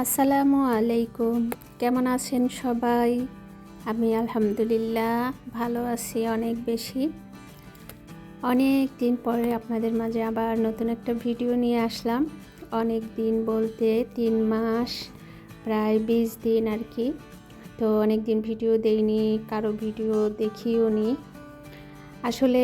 আসসালামু আলাইকুম। কেমন আছেন সবাই? আমি আলহামদুলিল্লাহ ভালো আছি, অনেক বেশি। অনেক দিন পরে আপনাদের মাঝে আবার নতুন একটা ভিডিও নিয়ে আসলাম। অনেক দিন বলতে তিন মাস, প্রায় বিশ দিন আর কি। তো অনেক দিন ভিডিও দেইনি, কারও ভিডিও দেখিও নি। আসলে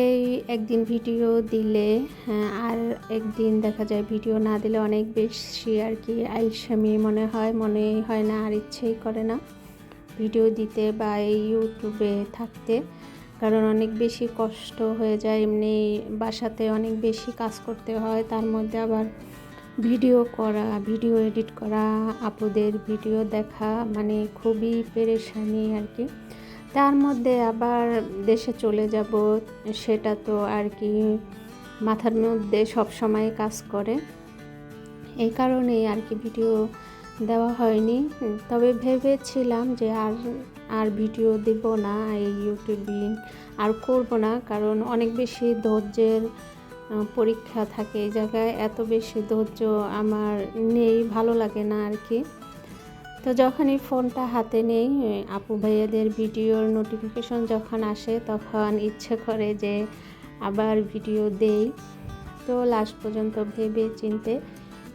একদিন ভিডিও দিলে হ্যাঁ, আর একদিন দেখা যায় ভিডিও না দিলে অনেক বেশি আর কি আইসামি মনে হয় মনে হয় না আর ইচ্ছেই করে না ভিডিও দিতে বা এই ইউটিউবে থাকতে। কারণ অনেক বেশি কষ্ট হয়ে যায় এমনি বাসাতে অনেক বেশি কাজ করতে হয় তার মধ্যে আবার ভিডিও করা ভিডিও এডিট করা আপুদের ভিডিও দেখা মানে খুবই পেরেশানি আর কি। তার মধ্যে আবার দেশে চলে যাব, সেটা তো আর কি মাথার মধ্যে সব সময় কাজ করে। এই কারণে আর কি ভিডিও দেওয়া হয়নি। তবে ভেবেছিলাম যে আর আর ভিডিও দেব না এই ইউটিউবিং আর করব না, কারণ অনেক বেশি ধৈর্যের পরীক্ষা থাকে এই জায়গায়। এত বেশি ধৈর্য আমার নেই, ভালো লাগে না আর কি। তো যখনই ফোনটা হাতে নেই আপু ভাইয়াদের ভিডিওর নোটিফিকেশন যখন আসে তখন ইচ্ছে করে যে আবার ভিডিও দেই। তো লাস্ট পর্যন্ত ভেবে চিনতে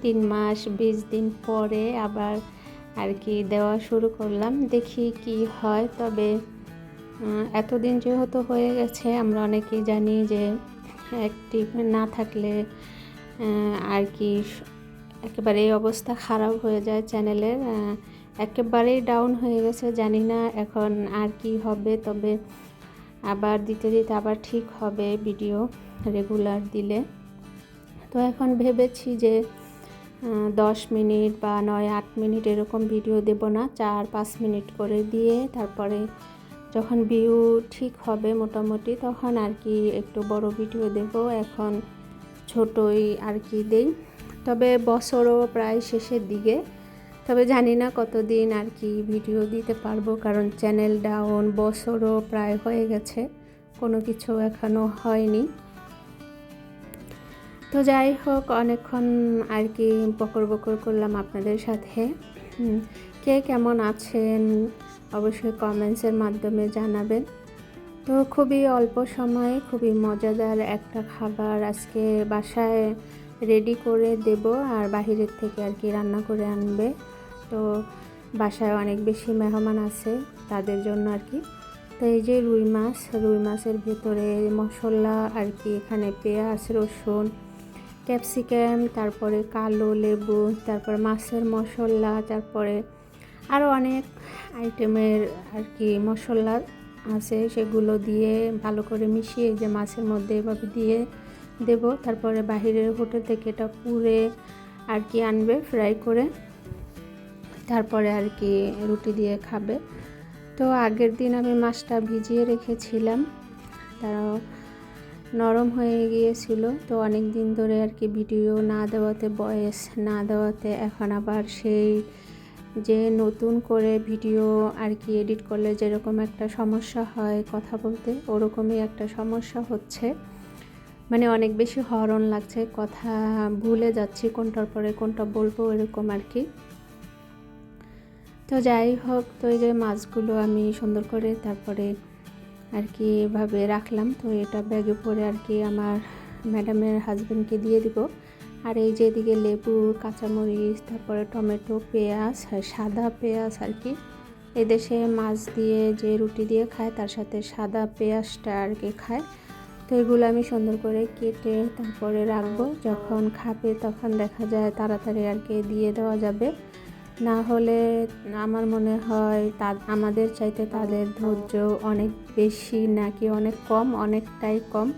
তিন মাস বিশ দিন পরে আবার আর কি দেওয়া শুরু করলাম, দেখি কি হয়। তবে এতদিন যেহেতু হয়ে গেছে, আমরা অনেকেই জানি যে অ্যাক্টিভ না থাকলে আর কি একেবারে এই অবস্থা খারাপ হয়ে যায় চ্যানেলের একেবারেই ডাউন হয়ে গেছে, জানি না এখন আর কি হবে, তবে আবার দিতে দিতে আবার ঠিক হবে ভিডিও রেগুলার দিলে। তো এখন ভেবেছি যে দশ মিনিট বা নয়, আট মিনিট এরকম ভিডিও দেব না, চার, পাঁচ মিনিট করে দিয়ে তারপরে যখন ভিউ ঠিক হবে মোটামুটি তখন আর কি একটু বড় ভিডিও দেব, এখন ছোটই আর কি দেই। তবে বছরও প্রায় শেষের দিকে। তবে জানি না কতদিন আর কি ভিডিও দিতে পারব, কারণ চ্যানেল ডাউন বছরও প্রায় হয়ে গেছে, কোনো কিছু এখনও হয়নি। তো যাই হোক, অনেকক্ষণ আর কি বকর বকর করলাম আপনাদের সাথে। কে কেমন আছেন অবশ্যই কমেন্টসের মাধ্যমে জানাবেন। তো খুবই অল্প সময়ে খুবই মজাদার একটা খাবার আজকে বাসায় রেডি করে দেব, আর বাহিরের থেকে আর কি রান্না করে আনবে। তো বাসায় অনেক বেশি মেহমান আছে তাদের জন্য আর কি। তো এই যে রুই মাছ, রুই মাছের ভেতরে মশলা আর কি, এখানে পেঁয়াজ, রসুন, ক্যাপসিকাম, তারপরে কালো লেবু, তারপর মাছের মশলা, তারপরে আরও অনেক আইটেমের আর কি মশলা আছে সেগুলো দিয়ে ভালো করে মিশিয়ে যে মাছের মধ্যে এভাবে দিয়ে দেব। তারপরে বাহিরের হোটেল থেকে এটা পুড়ে আর কি আনবে, ফ্রাই করে। তারপরে আর কি রুটি দিয়ে খাবে। তো আগের দিন আমি মাছটা ভিজিয়ে রেখেছিলাম। তারা নরম হয়ে গিয়েছিল। তো অনেক দিন ধরে আর কি ভিডিও না দেওয়াতে বয়েস না দেওয়াতে এখন আবার সেই যে নতুন করে ভিডিও আর কি এডিট করলে যেরকম একটা সমস্যা হয় কথা বলতে, ওরকমই একটা সমস্যা হচ্ছে। মানে অনেক বেশি হরণ লাগছে, কথা ভুলে যাচ্ছি কোনটার পরে কোনটা বলব এরকম আর কি। তো যাই হোক, তো এই যে মাছগুলো আমি সুন্দর করে তারপরে আর কি এভাবে রাখলাম। তো এটা ব্যাগে পরে আর কি আমার ম্যাডামের হাজব্যান্ডকে দিয়ে দিব। আর এই যে এদিকে লেবু, কাঁচামরিচ, তারপরে টমেটো, পেঁয়াজ সাদা পেঁয়াজ আর কি। এদেশে মাছ দিয়ে যে রুটি দিয়ে খায়, তার সাথে সাদা পেঁয়াজটা আর কি খায়। তো এগুলো আমি সুন্দর করে কেটে তারপরে রাখব। যখন খাবে তখন দেখা যায় তাড়াতাড়ি আর কি দিয়ে দেওয়া যাবে। না হলে আমার মনে হয় তা, আমাদের চাইতে তাদের ধৈর্য অনেক বেশি নাকি অনেক কম, অনেকটাই কম।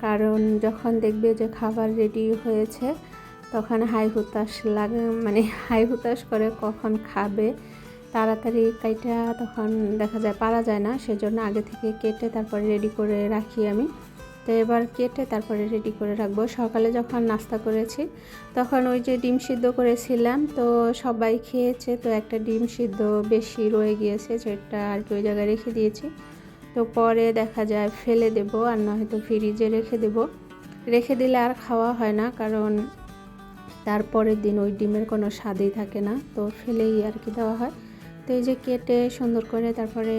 কারণ যখন দেখবে যে খাবার রেডি হয়েছে, তখন হাই হুতাশ লাগে মানে হাই হুতাশ করে কখন খাবে, তাড়াতাড়ি কাইটা তখন দেখা যায়, পারা যায় না। সেজন্য আগে থেকে কেটে তারপরে রেডি করে রাখি আমি। তো এবার কেটে তারপরে রেডি করে রাখব। সকালে যখন নাস্তা করেছি, তখন ওই যে ডিম সিদ্ধ করেছিলাম, তো সবাই খেয়েছে, তো একটা ডিম সিদ্ধ বেশি রয়ে গিয়েছে সেটা আর কি ওই জায়গায় রেখে দিয়েছি। তো পরে দেখা যায় ফেলে দেব আর নয়তো ফ্রিজে রেখে দেব। রেখে দিলে আর খাওয়া হয় না, কারণ তারপরের দিন ওই ডিমের কোনো স্বাদই থাকে না, তো ফেলেই আর কি দেওয়া হয়। এই যে কেটে সুন্দর করে তারপরে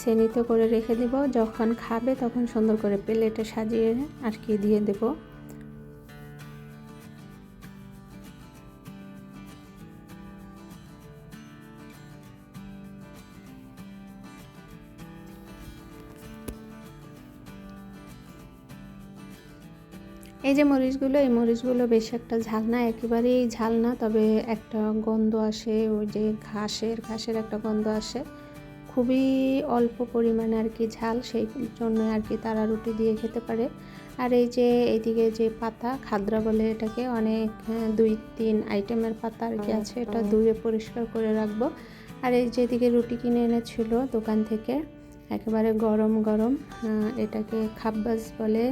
সেনিতে করে রেখে দেব। যখন খাবে তখন সুন্দর করে প্লেটে সাজিয়ে আর কি দিয়ে দেবো। এই যে মরিচগুলো এই মরিচগুলো বেশি একটা ঝাল না একেবারেই ঝাল না তবে একটা গন্ধ আসে ওই যে ঘাসের ঘাসের একটা গন্ধ আসে। খুবই অল্প পরিমাণে আর কি ঝাল সেই জন্য আর কি তারা রুটি দিয়ে খেতে পারে। আর এই যে এইদিকে যে পাতা খাদ্রা বলে এটাকে অনেক হ্যাঁ, দুই তিন আইটেমের পাতা আর কি আছে এটা ধুয়ে পরিষ্কার করে রাখব। আর এই যেদিকে রুটি কিনে এনেছিল দোকান থেকে একেবারে গরম গরম এটাকে খাব্বাস বলে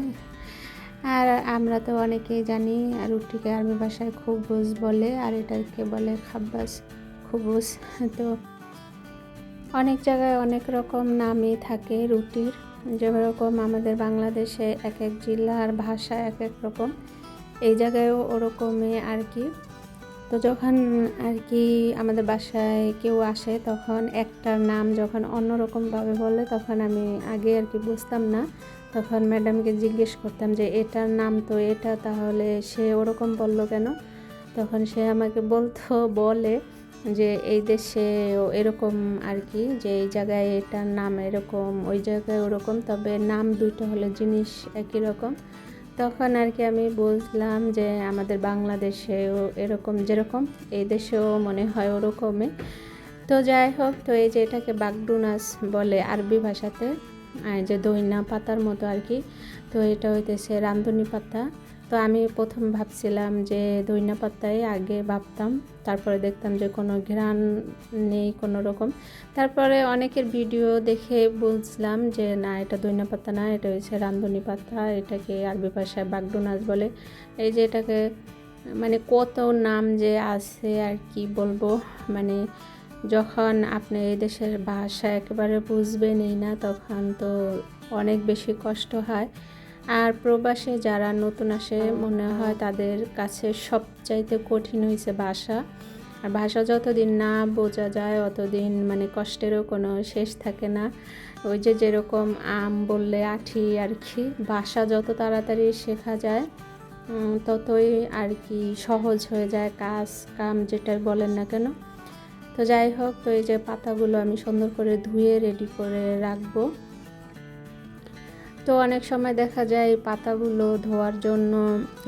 আর আমরা তো অনেকেই জানি রুটিকে আরবি ভাষায় খুবুজ বলে, আর এটাকে বলে খাব্বাস খুবুজ তো অনেক জায়গায় অনেক রকম নামই থাকে রুটির। যেরকম আমাদের বাংলাদেশে এক এক জেলার ভাষা এক এক রকম, এই জায়গায়ও ওরকমই আর কি। তো যখন আর কি আমাদের বাসায় কেউ আসে, তখন একটার নাম যখন অন্যরকমভাবে বলে, তখন আমি আগে আর কি বুঝতাম না। তখন ম্যাডামকে জিজ্ঞেস করতাম যে, এটার নাম তো এটা, তাহলে সে ওরকম বলল কেন? তখন সে আমাকে বলতো, বলে যে, এই দেশে এরকম আর কি, যে, এই জায়গায় এটার নাম এরকম, ওই জায়গায় ওরকম, তবে নাম দুইটা হলে জিনিস একই রকম। তখন আর কি আমি বুঝলাম যে, আমাদের বাংলাদেশেও এরকম, যেরকম, এই দেশেও মনে হয় ওরকমই। তো যাই হোক, তো এই যে এটাকে বাগডুনাস বলে আরবি ভাষাতে যে দইনা পাতার মতো আর কি। তো এটা হইতেছে রান্ধনি পাতা। তো আমি প্রথম ভাবছিলাম যে দইনা পাতায় আগে ভাবতাম। তারপরে দেখতাম যে কোনো ঘ্রাণ নেই কোনো রকম। তারপরে অনেকের ভিডিও দেখে বুঝলাম যে, না, এটা দইনা পাতা না, এটা হচ্ছে রান্ধনি পাতা। এটাকে আরবি ভাষায় বাগডোনাস বলে। এই যে এটাকে মানে কত নাম যে আছে আর কি বলব। মানে যখন আপনি এই দেশের ভাষা একেবারে বুঝবেনই না, তখন তো অনেক বেশি কষ্ট হয়। আর প্রবাসে যারা নতুন আসে, মনে হয় তাদের কাছে সবচাইতে কঠিন হয়েছে ভাষা। আর ভাষা যতদিন না বোঝা যায়, অতদিন মানে কষ্টেরও কোনো শেষ থাকে না। ওই যে যেরকম আম বললে আঠি আর কি ভাষা যত তাড়াতাড়ি শেখা যায় ততই আর কি সহজ হয়ে যায় কাজ কাম যেটাই বলেন না কেন। তো যাই হোক, তো এই যে পাতাগুলো আমি সুন্দর করে ধুয়ে রেডি করে রাখব। তো অনেক সময় দেখা যায় পাতাগুলো ধোয়ার জন্য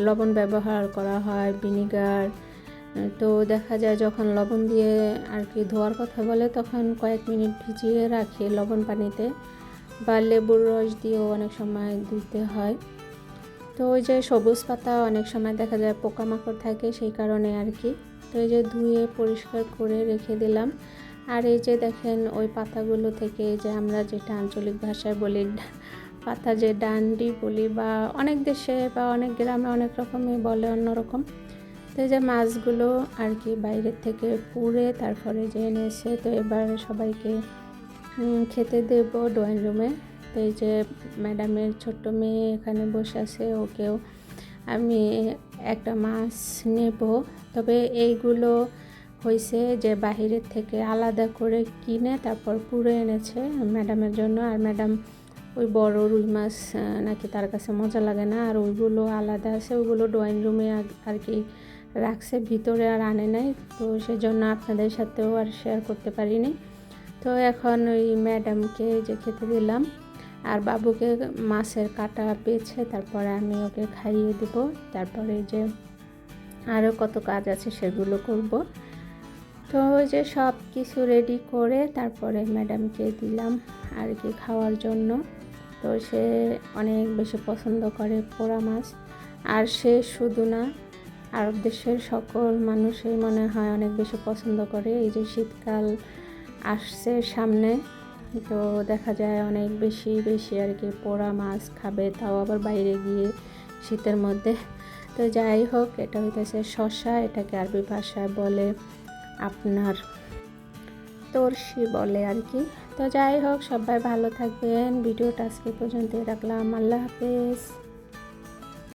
লবণ ব্যবহার করা হয়, ভিনিগার। তো দেখা যায় যখন লবণ দিয়ে আর কি ধোয়ার কথা বলে, তখন কয়েক মিনিট ভিজিয়ে রাখি লবণ পানিতে বা লেবুর রস দিয়েও অনেক সময় দিতে হয়। তো ওই যে সবুজ পাতা অনেক সময় দেখা যায় পোকামাকড় থাকে সেই কারণে আর কি। তো এই যে ধুয়ে পরিষ্কার করে রেখে দিলাম। আর এই যে দেখেন, ওই পাতাগুলো থেকে যে আমরা যেটা আঞ্চলিক ভাষায় বলি পাতা যে ডান্ডি বলি বা অনেক দেশে বা অনেক গ্রামে অনেক রকমই বলে অন্যরকম। তো এই যে মাছগুলো আর কি বাইরের থেকে পুড়ে তারপরে যে এনেছে তো এবার সবাইকে খেতে দেব ড্রয়িং রুমে। তো এই যে ম্যাডামের ছোট্ট মেয়ে এখানে বসে আছে, ওকেও আমি একটা মাছ নেব। তবে এইগুলো হয়েছে যে বাহিরের থেকে আলাদা করে কিনে তারপর পুড়ে এনেছে ম্যাডামের জন্য। আর ম্যাডাম ওই বড় রুই মাছ নাকি তার কাছে মজা লাগে না। আর ওইগুলো আলাদা আছে, ওইগুলো ড্রয়িং রুমে আর কি রাখছে, ভিতরে আর আনে নাই। তো সেজন্য আপনাদের সাথেও আর শেয়ার করতে পারিনি। তো এখন ওই ম্যাডামকে যে খেতে দিলাম। আর বাবুকে মাছের কাটা পেয়েছে তারপরে আমি ওকে খাইয়ে দেবো। তারপরে যে আরও কত কাজ আছে সেগুলো করব। তো ওই যে সব কিছু রেডি করে তারপরে ম্যাডামকে দিলাম আর কি খাওয়ার জন্য। তো সে অনেক বেশি পছন্দ করে পোড়া মাছ। আর সে শুধু না, আরব দেশের সকল মানুষই মনে হয় অনেক বেশি পছন্দ করে। এই যে শীতকাল আসছে সামনে তো দেখা যায় অনেক বেশি বেশি আর কি, পোড়া মাছ খাবে, তাও আবার বাইরে গিয়ে শীতের মধ্যে। তো যাই হোক, এটা হইতেছে শশা, এটাকে আরবি ভাষায় বলে আপনার তরশি বলে আর কি। তো যাই হোক, সবাই ভালো থাকবেন। ভিডিওটা আজকে পর্যন্ত রাখলাম। আল্লাহ হাফেজ।